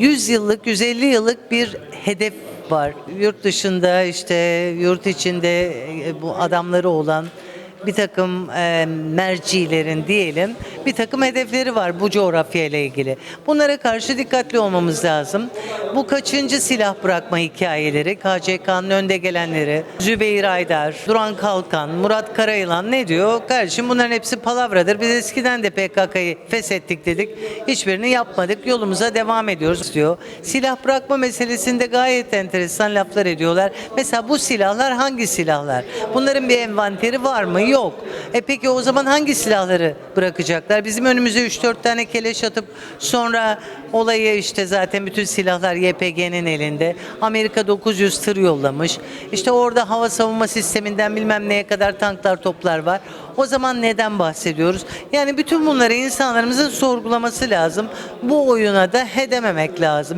100 yıllık, 150 yıllık bir hedef var. Yurt dışında işte yurt içinde e, bu adamları olan bir takım e, mercilerin diyelim bir takım hedefleri var bu coğrafya ile ilgili. Bunlara karşı dikkatli olmamız lazım. Bu kaçıncı silah bırakma hikayeleri, KCK'nın önde gelenleri, Zübeyir Aydar, Duran Kalkan, Murat Karayılan ne diyor? Kardeşim bunların hepsi palavradır. Biz eskiden de PKK'yı feshettik dedik. Hiçbirini yapmadık. Yolumuza devam ediyoruz diyor. Silah bırakma meselesinde gayet enteresan laflar ediyorlar. Mesela bu silahlar hangi silahlar? Bunların bir envanteri var mı? Yok. E peki o zaman hangi silahları bırakacaklar? Bizim önümüze 3-4 tane keleş atıp sonra olayı işte zaten bütün silahlar YPG'nin elinde. Amerika 900 tır yollamış. İşte orada hava savunma sisteminden bilmem neye kadar tanklar toplar var. O zaman neden bahsediyoruz? Yani bütün bunları insanlarımızın sorgulaması lazım. Bu oyuna da hedememek lazım.